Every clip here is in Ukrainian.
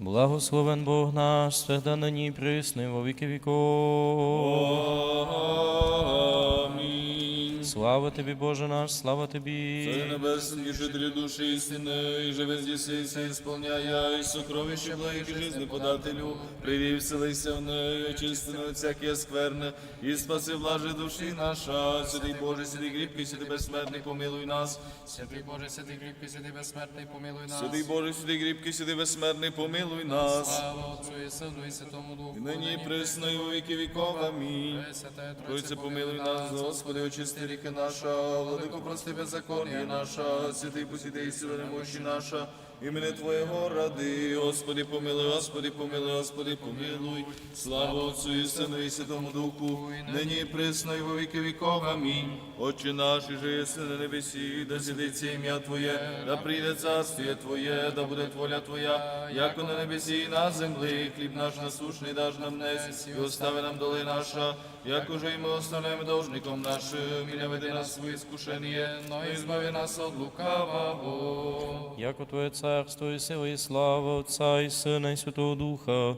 Благословен Бог наш, свята нині присни во віки віков. Слава тобі, Боже наш, слава тобі. Царь небесный, житель души истины, и живе здесь и се исполняя, и сокровище благих жизни подателю, приди вселися в неї, очисти от всякі скверни, і спаси блаже душі наша. Святий Боже, святий кріпкий, святий безсмертний, помилуй нас. Святий Боже, святий кріпкий, святий безсмертний, помилуй нас. Святий Боже, святий кріпкий, святий безсмертний, помилуй нас. Слава Отцу і Сину і Святому Духу. І нині і присно, і у віки віков. Амінь. Тройце, помилуй нас, Господи, очисти ріки наша, владико, прости беззаконня наша, святий посвятий сила немощі наша, імени Твоєго ради, Господи, помилуй, Господи, помилуй, Господи, помилуй, слава Отцю і Сину і Святому Духу, нині і присно, і во віки віков. Амінь. Отче наш, і же єси на небесі, да святиться ім'я Твоє, да прийде царствіє Твоє, да буде воля Твоя, яко на небесі і на землі, хліб наш насушний даж нам несь, і остави нам доли наша, як уже оставляємо должником нашим, і не веди нас в свої скушення, но і збави нас от лукавого. Яко Твоє царство і сила, і слава Отця і Сина, і Святого Духа,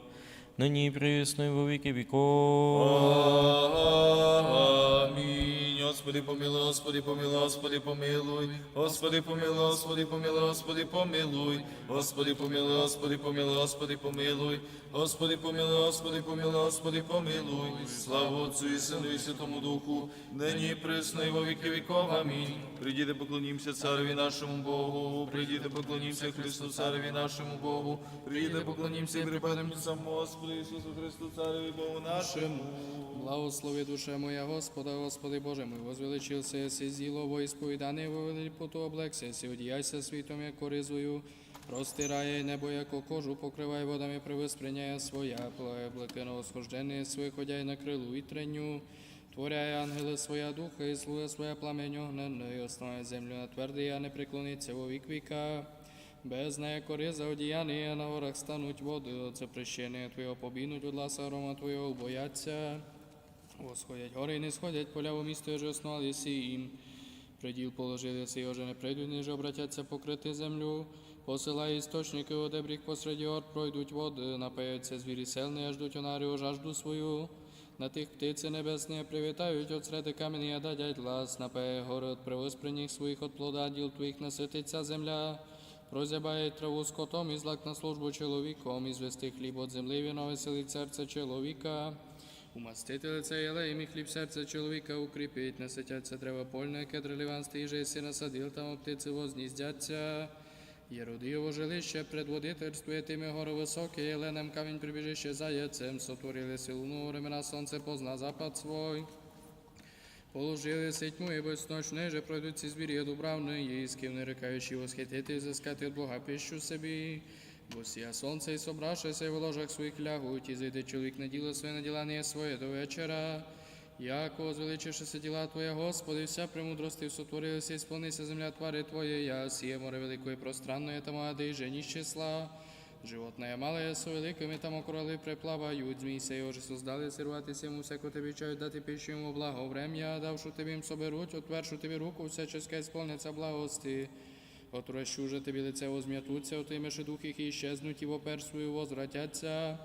нині і присно, і во віки віков. Амінь. Господи, помилуй, Господи, помилуй, Господи, помилуй. Господи, помилуй, Господи, помилуй, Господи, помилуй. Господи, помилуй, Господи, помилуй, Господи, помилуй. Господи, помилуй, Господи, помилуй, Господи, помилуй. Слава Отцю і Сину і Святому Духу, нині присно, і во віки віков. Амінь. Прийдіте, поклонімося цареві нашому Богу. Прийдіте, поклонімося Христу, цареві нашому Богу. Прийдіте, поклонімося і припадемо самому Ісусу Христу, цареві Богу нашому. Благослови душа моя Господа, Господи Боже мой, возвеличился еси зіло во ісповідане, во велипоту облекся, си одіяйся світом, як коризую, простирає небо, яко кожу, покривай водами привосприняє своя, плає блекено восхождення своє, ходяй на крилу і треню, Творяє ангели своя духа і слуга своя пламень огненний, основає землю на твердий, а не преклониться во вік віка. Без неї кориза одіяння на горах стануть води, от запрещення Твого побінуть, от ласа арома Твого бояться. Восходять гори і не сходять, поля у місто, що основали сі їм. Приділ положили си, уже не прийдуть, ніж обратяться покрити землю. Посилає істочники у дебріх посеред гор, пройдуть води, напаяться звірі селні, а ждуть онарію жажду свою. На тих птиці небесні привітають от среди камені, а дадять глас, напає гори от привосприних своїх от плода, діл твоїх насититься земля. Прозябає траву скотом і злак на службу чоловіком, і звести хліб от землі, віно веселить серце чоловіка. Умастити лице єлеєм і хліб серця чоловіка укріпить, наситяться треба польне, кедр ливан стиже, си насадил, там птиці возніздяться. Єродієво жилище предводительствує тими гори високі, єленем камінь прибіжище заяцем, сотворили силну времена, сонце позна запад свой. Положили сетьму і без ночне, же пройдуть ці звірі дубравної, з ким не рекаючи восхитити, зискати від Бога пищу собі. Бо сія сонце і собравшися, і в ложах своїх лягуть, і зайде чоловік на діло своє, на ділання своє до вечора. Яко звеличившися діла Твоя, Господи, вся премудрости сотворилися, і сповнися земля твари Твоєя, сіє море великое пространное, там ади і жені числа. Животное малое со великими там окороли преплавають, змій сей уже создали сирватися йому всяко тобі чають дати пищу йому благо врем'я, давшу тобі їм соберуть, отвершу тобі руку, всяческа сповниться благости. Отрощу же тобі лице возм'ятуться, отимеши дух їх і щезнуть, і вопер свою возвратяться.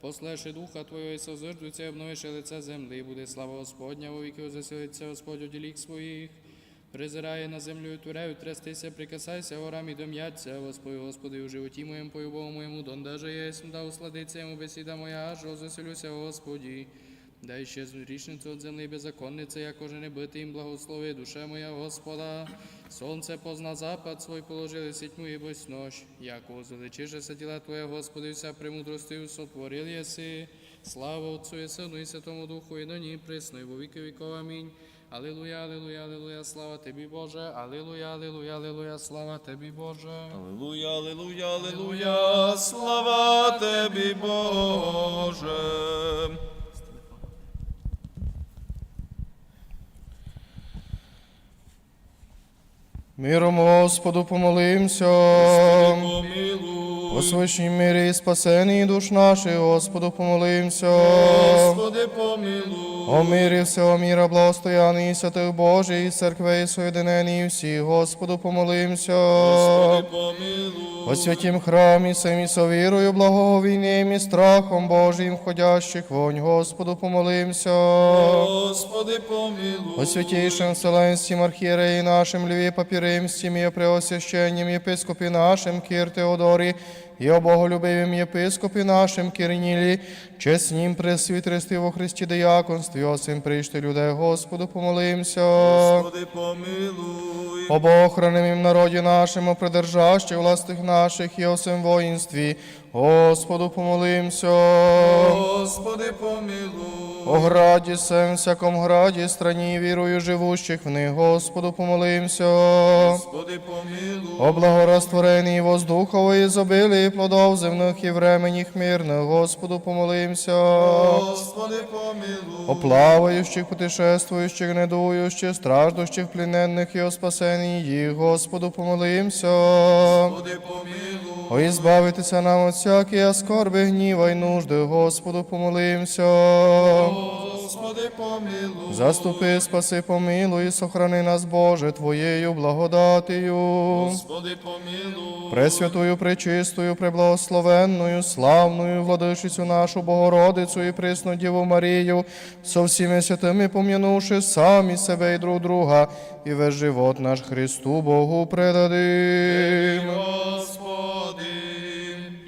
Послеши духа Твого і созиждуться, і обновиши лице землі, буде слава Господня, во віки заселиться Господь у ділік своїх. Призирає на землю і турею, трястися, прикасайся, горам і дом'яться, Господи, Господи, у животі моєму, по любому моєму, дондаже єсмь, да усладиться йому бесіда моя, аж розвеселюся, Господі. Дай ще річницю від землі беззаконниці, як уже не бити їм благослови, душа моя Господа. Сонце позна запад свой положили сітьму і бось нощ. Як возвеличишеся діла Твоя, Господи, вся премудростю сотворил єси. Слава Отцу і Сину і Святому Духу, і нині, присно, і во віки віков. Амінь. Алілуя, алілуя, алілуя, слава Тобі, Боже. Алілуя, алілуя, алілуя, слава Тобі, Боже. Аллилуйя, аллилуйя, аллилуйя, слава Тобі, Боже. Миром Господу помолимся. Помилуй, О свищій мирі і спасенні душ наших, Господу помолимся. Господи, помилуй. О мирі всього міра, благостояний святих Божий, церкви соєдинені всі, Господу помолимся. Господи, помилуй. О святім храмі, самі совірою, благовійним і страхом Божим, входящих вонь, Господу помолимся. Господи, помилуй. О святейшем Вселенским архиереи нашим Льве Папиримстим и о преосвященнем епископе нашим Кир Теодоре и о боголюбивом єпископі нашим Кирнілі, чеснім пресвітерстві во Христі Деяконстві, осим прийшти людей, Господу помолимся. Господи, помилуй. Обохраним народі нашому, придержащих властих наших і осім воїнстві, Господу помолимся. Господи, помилуй. О граді сем, всяком граді, страні вірою живущих в них, Господу помолимся. Господи, помилуй. О благорастворенні воздухової зобилі плодов земних і временіх мирних, Господу помолимся. Господи, помилуй. О плаваючих, путешествуючих, недуючих, страждущих, пліненних і о спасенні їх, Господу помолимся. Господи, помилуй. О ізбавитися нам от всякої скорби, гніва й нужди, Господу помолимся. Господи, помилуй. Заступи, спаси, помилуй, сохрани нас, Боже, Твоєю благодатію. Господи, помилуй. Пресвятую, пречистою, преблагословенною, славною, владичицю нашу Богородицю і присну Діву Марію, со всіми святими пом'янувши самі себе і друг друга, і весь живот наш Христу Богу предадим. Господи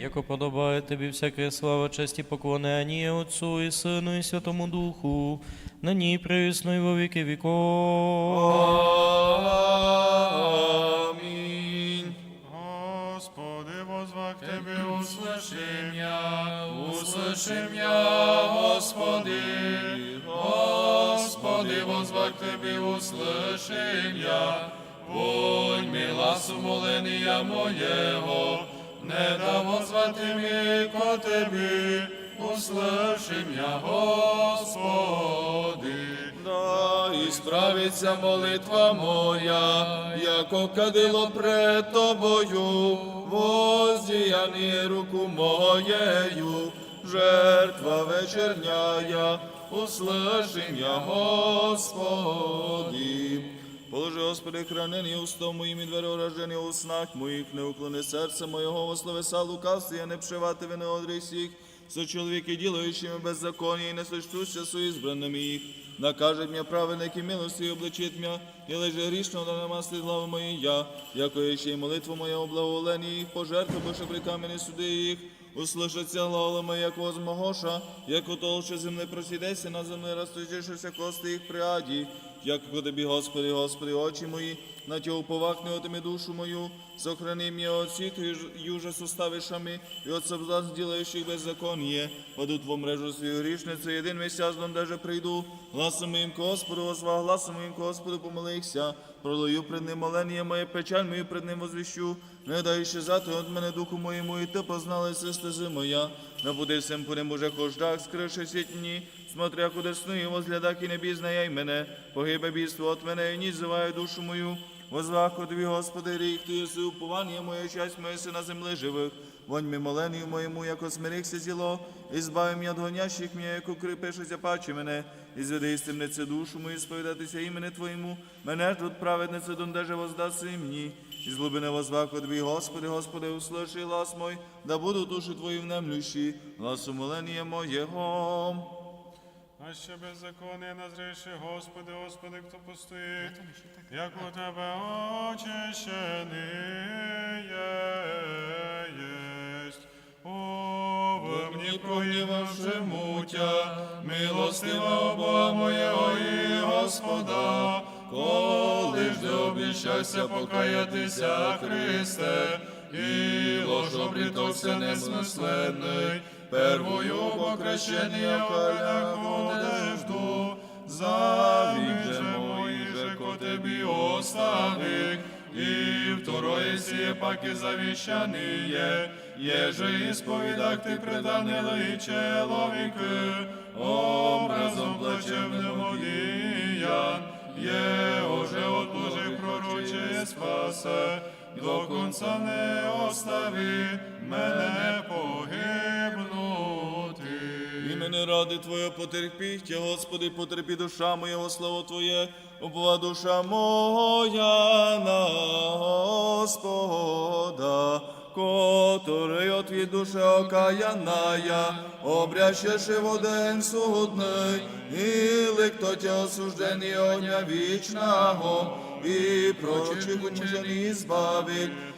Яко подобає тобі всяке слава, честь і поклонення Отцу і Сину і Святому Духу, нині і присно і во віки віков. Амінь. Господи, возвах Тебе, услыши Меня, услыши меня, Господи, Господи, возвах Тебе, услыши меня, вонь мила сумоления моего, не да возвати ми ко Тебе, услыши меня, Господи. Да ісправиться молитва моя, яко кадило пред Тобою, воздіяні руку моєю, жертва вечерняя, услыши меня, Господи. Положи, Господи, хранені устом моїм і двері уражені у снах моїх, не уклони серце моєго, во словеса лукавстві, я не пшивати вини одріс їх, со чоловіки, ділаючими беззаконня, і не сочтуся со ізбраними їх. Накажет м'я праведник і милості обличить м'я, і леже грішно да нема глави мої я, яко ще й молитву моя у благоволенні їх, пожертву, бо при камені суди їх, услышаться главами, як возмогоша, як толще земли просідеться на землі, розточившися кости їх приаді, як тобі, Господи, Господи, очі мої, на тя уповахни отими душу мою, сохрани м'я от всіх юже суставишами, і от соблазн ділающих беззаконие, падуть во мрежу свою грішницю, єдин місяць, даже прийду, гласом моїм Господу, возва, гласом моїм Господу, помолився, пролию пред ним молення моє, печаль мою пред ним возвіщу, не дай щезати от мене духу моєму, і ти познали се стези моя, всем по нему же хождах, скривши сітні, смотря куди сну і возглядак і не бізнає мене, погибе бійство от мене, і ніч зиває душу мою, Возвах тобі, Господи, рік, ти єси уповання моя, часть моя си на землі живих. Вонь ми моленію моєму, яко смирихся зіло, і збави м'я гонящих м'я, яко крипишуся паче мене, і зведи темниці душу мою, сповідатися імені Твоєму, мене ж тут праведниця дондеже воздаси мені. І з глибини возвах тобі, Господи, Господи, услыши глас мой, да буду душі Твої внемлющі, гласу молення моєго. А ще беззаконие назреши, Господи, Господи, хто постоїть, як у Тебе очищений єсть. О, ви мені прогнівавши мутя, милостива Бога моєго і Господа, коли ж ти обіщався покаятися, Христе, і лож обрітовся несмисленний, первою покрещені околях одежду, завік же мої же ко тобі оставик, і второе сіє паки завіщаніє, єже ісповідак ти преданили чоловіки, образом плачевного діян, є уже от Божих пророче спасе, до конца не остави мене погибнути. Мене ради Твоє потерпіть, Господи, потерпі душа моя, во славу Твоє, упова душа моя на Господа, который от від душа окаяная, обрящеши в один судний, і лик то тя осуждений огня вічного, і прочих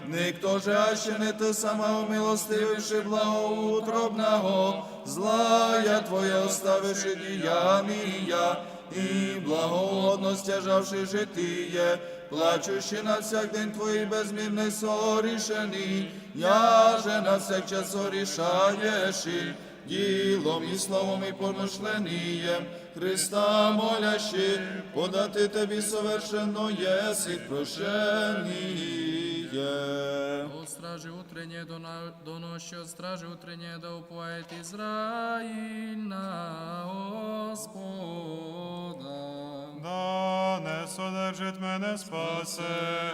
Никто же аще не ти сама умилостививши благоутробного, злая Твоя оставивши діяння, і благоугодно стяжавши житіє, плачущи на всяк день Твої безмірне сорішені, я же на всяк час сорішаєш, ділом і словом і помишленієм, Христа молящи, подати Тобі совершенно єси прошеніє. От стражи утреннее до, на, до ночи, от стражи утреннее да уповает Израиль на Господа. Да не содержить мене спасе,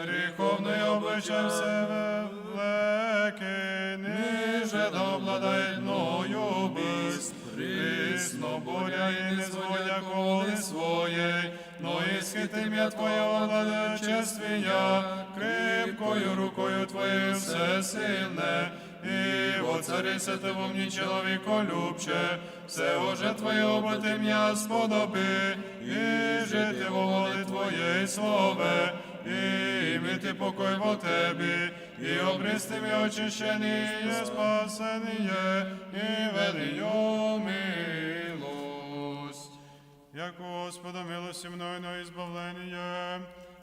гріховний обличчям себе влеки, ниже да обладає мною біс. Присно буря і не зводя коли своєї, но і схитим я Твоє обладає чествія, крепкою рукою Твоєю всесильне, і воцарися ти во мені чоловіколюбче, все уже Твоє обити м'я сподоби, і жити во волі Твоєї слове, і мити покой во Тебе, і обрести ми очищені, і спасені є, і велию милость. Як Господа милості мною на ізбавлення,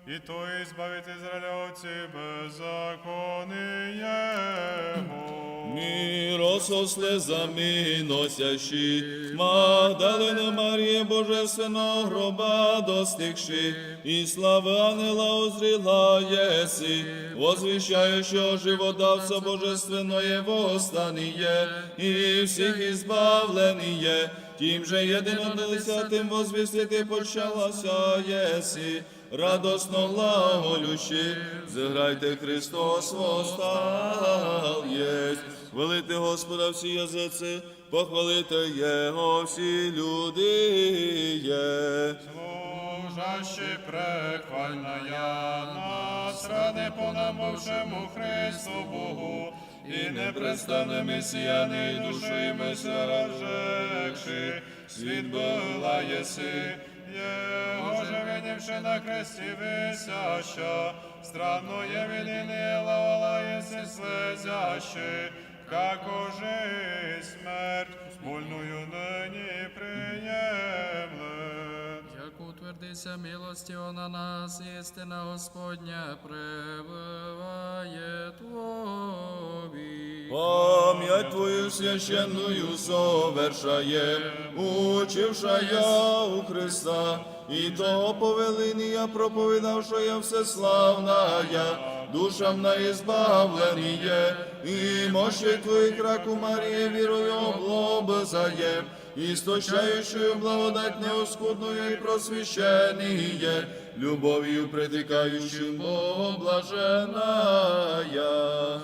і то ізбавить Ізраїля оці беззакони Його. Міро со слезами носящі, Магдалина Марія Божественного гроба достигши, і слави ангела узріла єси, возвіщаючого живодавця Божественное восстаніє, і всіх ізбавленіє, тим же єдинодесятим возвістити почалася єси, радосно глаголющи, зіграйте Христос восстал єсть. Хвалити Господа всі язиці, похвалити Його всі люди є. Служащий прехвальная нас, ради понамовшему Христу Богу, і непрестанне месіяни душі ми сражекши, світ була єси, Його же видівши на кресті висяща, странно є відини лавала єси слезящи, како же смерть, вольною нині приємлет. Як утвердися милостиво на нас, істина Господня пребыває Твові. Пам'ять Твою священную совершаєм, учивша я у Христа, і того повеління проповідавши я всеславная, душам на ізбавленіє, і мощі Твоїх раку Марії вірою облобзаєм, источающую благодать неускудную и просвященіє, любов'ю притикаючим Богом блаженая.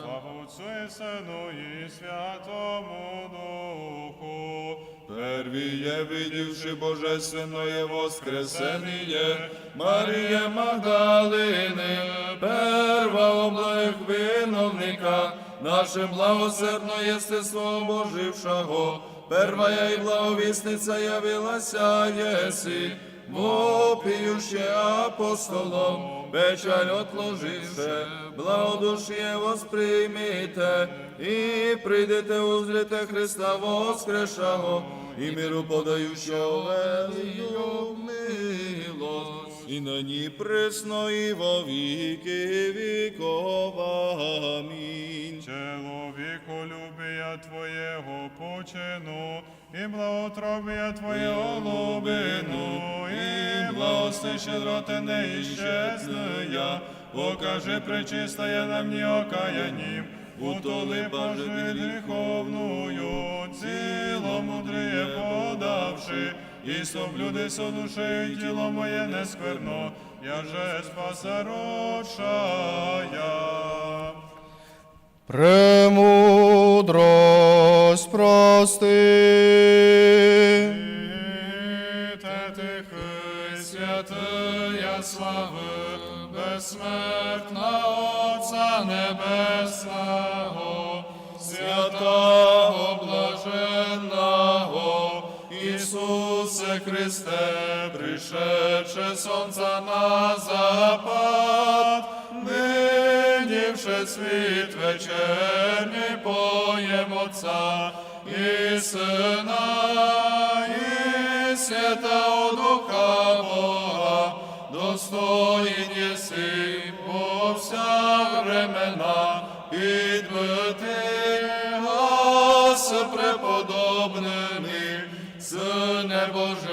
Слава Отцу и Сину і Святому Духу. Первіє, видівши Божественное воскресеніє, Марія Магдалини, перва облег виновника, наше благосердно єстество Божившого, первая і благовісниця явилася єси, вопіюще апостолом, печаль отложивши, благодушие восприймите, і прийдете узрите Христа воскрешого, і миру подаючого велію милость, і нині присно, і во віки віков. Амінь. Чоловіку любія Твоєго почину, і благотробія Твоєго лубину, і благости щедроти не іщезная, покажи пречистая нам ні окаянім, утоли пожи гріховною, ціло мудріє подавши, і соблюди со душею тіло моє не скверно, я же спаса родшая. Премудрость прости. Безсмертна Отця Небесного, святого блаженного, Ісусе Христе, пришедше сонця на запад, нині вже світ вечерній поєм Отця і Сина, і Святого Духа Бога, достоїн єси по вся времена, підбити нас преподобними, Сине Божий,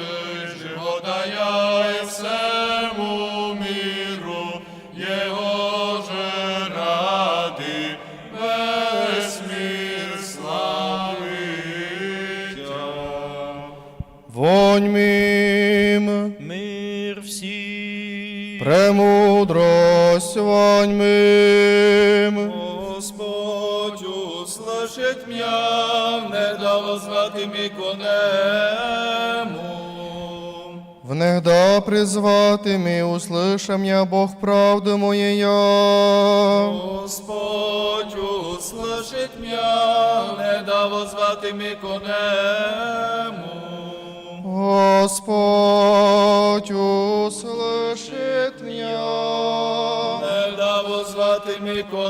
премудрость вонь мим. Господь услышить меня, не дав звати мій конему. Внегда призвати ми, услышам я Бог правди моєя. Господь услышить меня, не дав звати мій конему. Господь услышит меня. Не звати мій конему.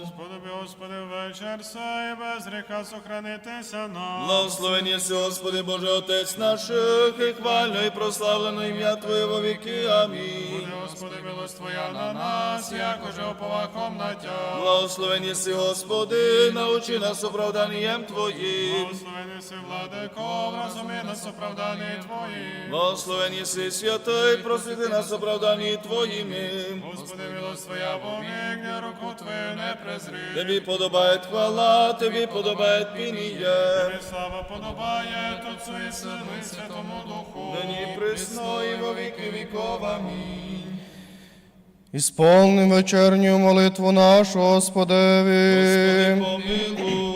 Господи, Господи, вечір сей, без гріха сохранитися нам. Благословен єси, Господи Боже, Отець наших, і хвально і прославлено ім'я Твоє во віки. Амінь. Буде, Господи, милость Твоя на нас, якоже оповахом на тя. Благословен єси, Господи, научи нас оправданням Твоїм. Благословений си, владико, розумій нас оправдані Твої. Благословен єси, святий, просвіти нас оправдані Твоїми. Господи, милость Твоя помігне, руку Твою не презри. Тобі подобає хвала, Тобі подобає пініє. Тобі слава подобає Отцу і Сину і Святому Духу. Нині присно і во віки віков. Амінь. Ісполним вечерню молитву нашу, Господеві. Помилуй.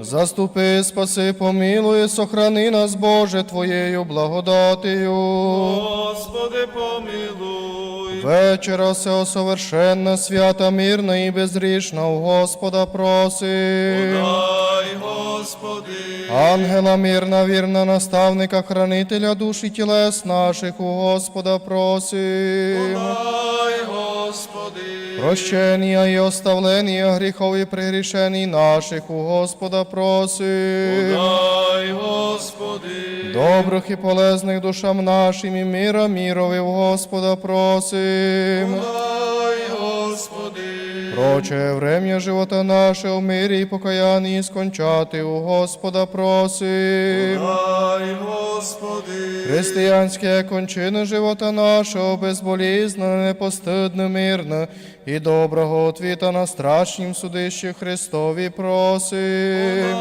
Заступи, спаси, помилуй, сохрани нас, Боже, Твоєю благодатію. Господи, помилуй. Вечера сего совершенна, свята, мирна і безрішна, у Господа просим. Дай, Господи. Ангела мирна, вірна, наставника, хранителя душ і тілес наших, у Господа просим. Дай, Господи. Прощення і оставлення гріхов і пригрішені наших, у Господа просим. Подай, Господи. Добрих і полезних душам нашим і мира мірові, у Господа просим. Подай, Господи. Проче врем'я живота наше у мирі і покаянні скончати у Господа просим. Дай, Господи. Християнське кончина живота нашого безболізне, непостидне, мирне і доброго отвіта на страшнім судищі Христові просим.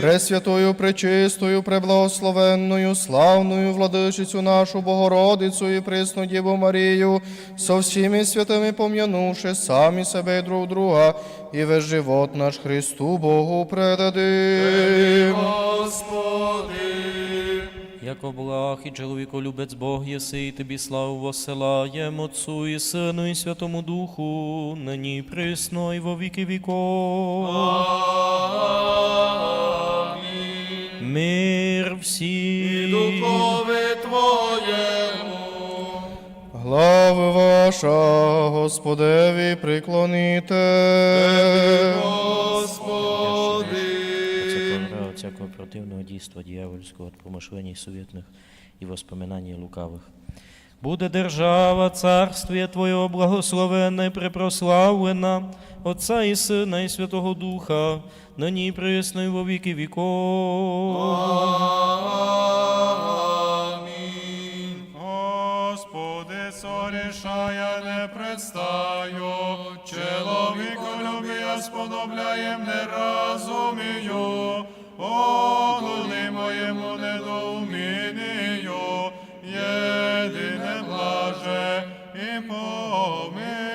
Пресвятою, пречистою, преблагословенною, славною владичицю нашу Богородицю і присну Діву Марію, со всіми святими пом'янувши самі себе і друг друга, і весь живот наш Христу Богу предадим. Господи. Яко благ і чоловіко любець Бог єси, і тобі славу восилаєм Отцу і Сину і Святому Духу, нині і присно і во віки віков. Амінь. Мир І всім. Духові Твоєму. Глави ваша, Господеві, приклоніте. Господи Всякого от всякого противного дійства дьявольського, от помышлений суетных и воспоминаний лукавых. Буде держава, царствие Твоє благословенне, препрославлена, Отця і Сина, і Святого Духа, нині і присно, і во віки віков. Амінь. Господи, сорішая не предстаю, чоловіку любія сподобляєм не розумію, оглуни моєму недоумінію, єдине блаже і помилуй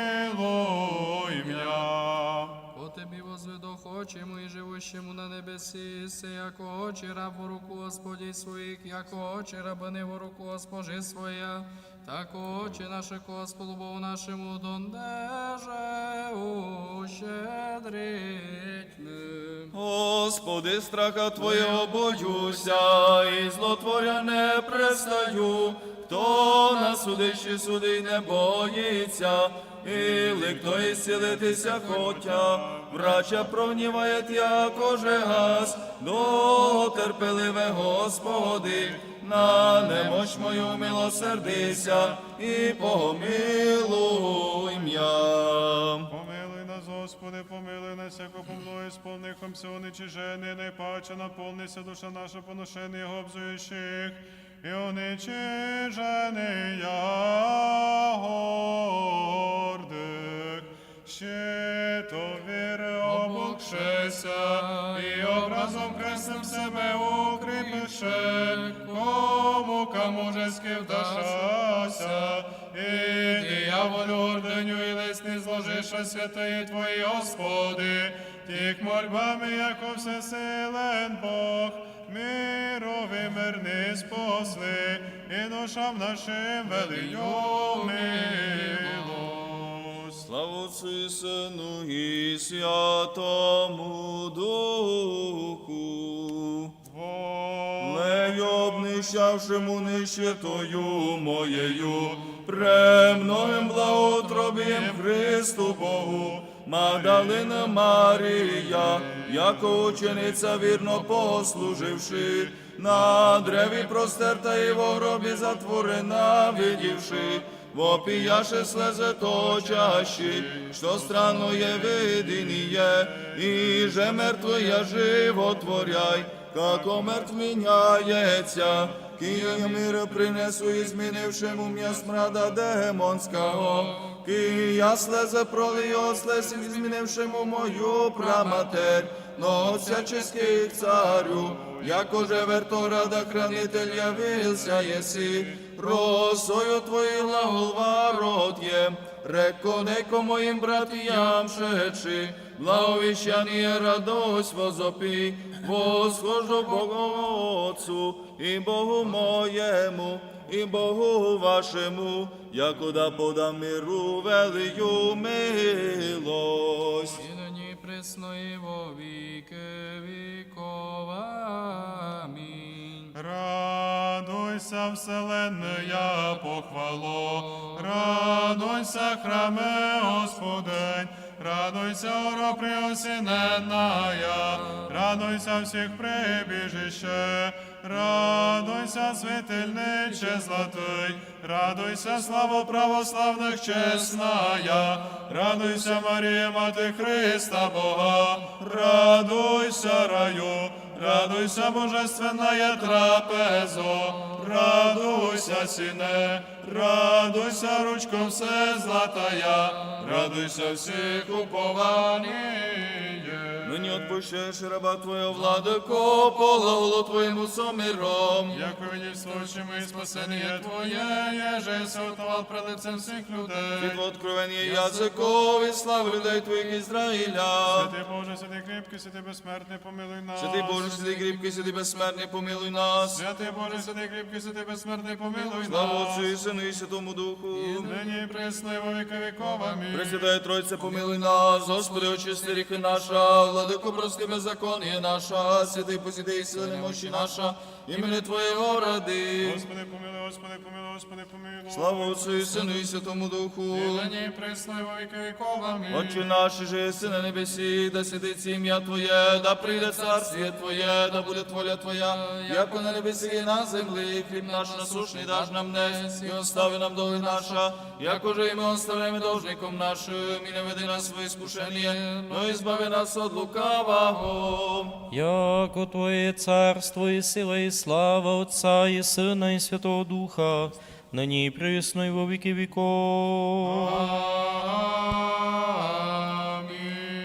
єси, се, яко очі раб у руку Господі своїх, яко очі рабини в руку Госпожи своя, так очі наші Господу Богу нашому дондеже ущедрить. Господи, страха Твоєго боюся, і злотворя не престаю, хто на судищі суди не боїться, і хто і сілитися хотя, врача прогніває, яко же газ, довготерпеливе Господи, на немощ мою милосердися, і помилуй м'я. Господи, помилуй нас, яко помилуй сповнихом всього нечижени, найпаче наповнися душа наша поношення його обзуючих, і оничижений я гордих, щито віри обукшися, і образом хрестем себе укріпише, кому камужески вдашася, і дияволю орденю і лисни зложиша святої Твої, Господи, тік мольбами, яко всесилен Бог, мирові мирни спосли, і душам нашим велию милость. Слава Отцу і Сину і Святому Духу. Лею обнищавшему нищетою моєю, премногим благоутробієм Христу Богу, Магдалина Марія, яко учениця вірно послуживши, на древі простерта і в гробі затворена, видівши, вопияше слезе точащі, що странно є видиніє, і же мертвия животворяй, како мертв міняється, Кия мир принесу і змінившему м'я смрада демонського, Кия слезе пролию слез і змінившему мою праматер, но всяческий царю, яко же верторада хранитель явился еси, росою твої глагол ворот є, реко неко моїм братіям шедши, благовіщання радость возопи, восхожу Богу Отцу і Богу моєму, і Богу вашому, якуда подам миру велию милость. І нині присно і во віки віков. Амінь. Радуйся, вселенная похвало, радуйся, храме Господень, радуйся, оро приосіненная, радуйся всіх прибіжище, радуйся, світильниче златий, радуйся, слава православних чесная, радуйся, Марія, Мати Христа Бога, радуйся, раю, Радуйся, божественная трапезо, радуйся, сине, радуйся, ручком все златая, радуйся всіх упованіє. Нині отпущаєш раба Твоєго владико, полаголо Твоєму сомиром. Яко відівствуючими і спасення Твоє, єже сотував пред лицем всіх людей. Від откровення язикові, слав людей Твоїх Ізраїля. Святий Боже, святий кріпкий, святий безсмертний, помилуй нас. Святий Боже, святий кріпкий, святий безсмертний, помилуй нас. Святий Боже, святий кріпкий, святий безсмертний, помилуй Слава нас. Отцю і Сину і Святому Духу. Нині і присно, і во віки віков. Амінь. Пресвятая Тройця, помилуй нас, Господи, очисти ріхи наша, владико, прости закони наша, святий посіди сили немощі наша, імені Твоєго ради. Господи, помилуй, Господи, помилуй, Господи, помилуй. Слава Отцю і Сину і Святому Духу. Нині і присно, і во віки віков. Амінь. Отче наш, же єси на небесі, да святиться ім'я Твоє, да прийде царствіє Твоє, да буде воля Твоя, як на небесі і на землі, хліб наш насушний даж нам днес, і остави нам доли наша, як уже і ми оставляємо должником нашим, і не веди нас в іскушення, но і збави нас від лукавого. Яко Твоє царство і сила і слава Отця і Сина і Святого Духа, нині і присно і во віки віков.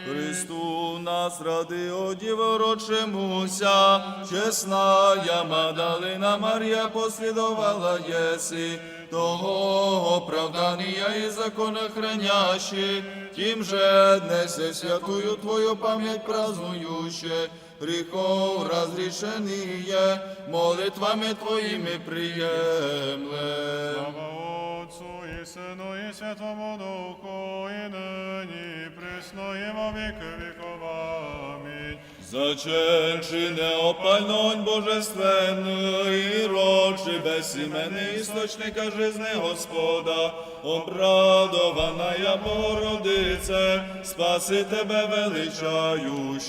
Христу нас ради одіворочимуся, чесная Мадалина Марія послідувала єси, того оправдання і закона хранящі, тим же днесе святую Твою пам'ять празднующе, грехов разрешение, молитвами Твоими приемлем. Слава Отцу і Сину і Святому Духу, і нині, і присно, і во віки віков. Амінь. Заченши неопальнонь божественний, рочи безіменний істочника жизни Господа, обрадованая Богородице, спаси тебе величающих.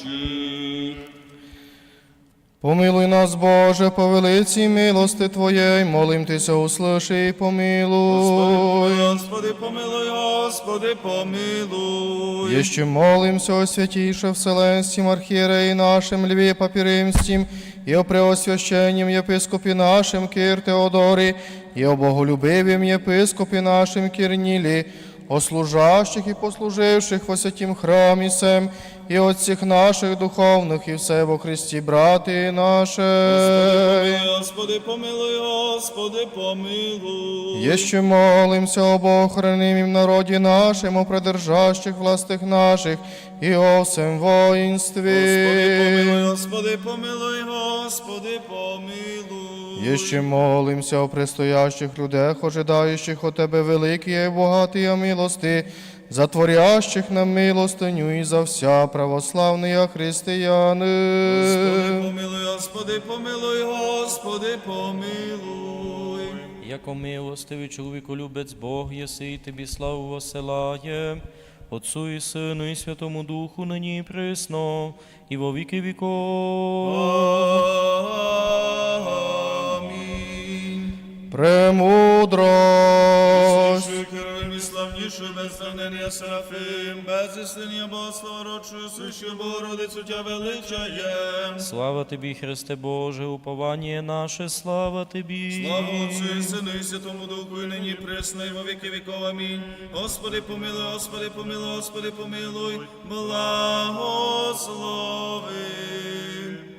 Помилуй нас, Боже, по велиці милости Твоєї, молим Тися, услиши і помилуй. Господи, помилуй, Господи, помилуй. Еще молимся о святейшем Вселенским архиереи нашим Льве Папиримстим и о преосвященнем епископе нашим Кир Теодоре и о боголюбивом епископе нашим Кирниле, о служащих и послуживших во святім храмі сем, и от всех наших духовных и все во Христе брати наши. Господи, помилуй, Господи, помилуй. Еще молимся об охранимом народе нашем, о продержащих властях наших и о всем Господи, помилуй, Господи, помилуй, Господи, помилуй. Еще молимся о предстоящих людях, ожидающих от Тебе великие и богатые милости, затворящих нам милостыню и за вся православные Господи, христианы. помилуй, Господи, помилуй, Господи, помилуй. Яко милостивий чоловіку любець Бог, єси і тобі славу восилає, Отцу і Сину і Святому Духу, нині і присно, і во віки віков. Амінь. Премудрость. Славніший Кирилим і славніший без сравнення Серафим, без істиння Богослова рочою, свящу Богородицю Тя величаєм. Слава тобі, Христе Боже, уповання наше, слава тобі. Слава Отцю і Сину і Святому Духу, і нині присно, і во віки віков. Амінь. Господи, помилуй, Господи, помилуй, Господи, помилуй, благослови.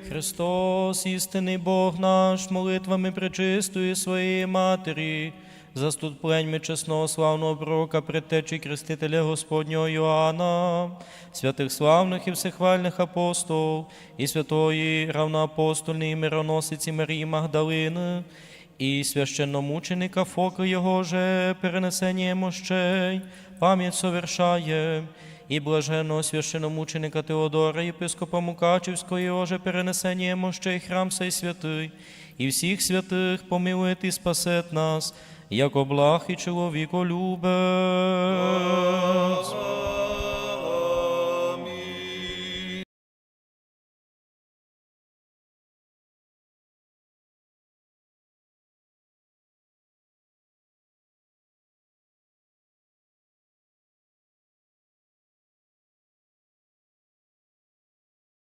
Христос, істинний Бог наш, молитвами пречистої своєї Матері, заступленнями чесного славного пророка, предтечі крестителя Господнього Йоанна, святих славних і всехвальних апостол, і святої равноапостольної мироносиці Марії Магдалини, і священномученика Фоки його же перенесення мощей, пам'ять совершає, і блаженного священомученика Теодора, єпископа Мукачівського, його же перенесення мощей храм сей святий, і всіх святих помилує і спасет нас, як облах і чоловіко любе.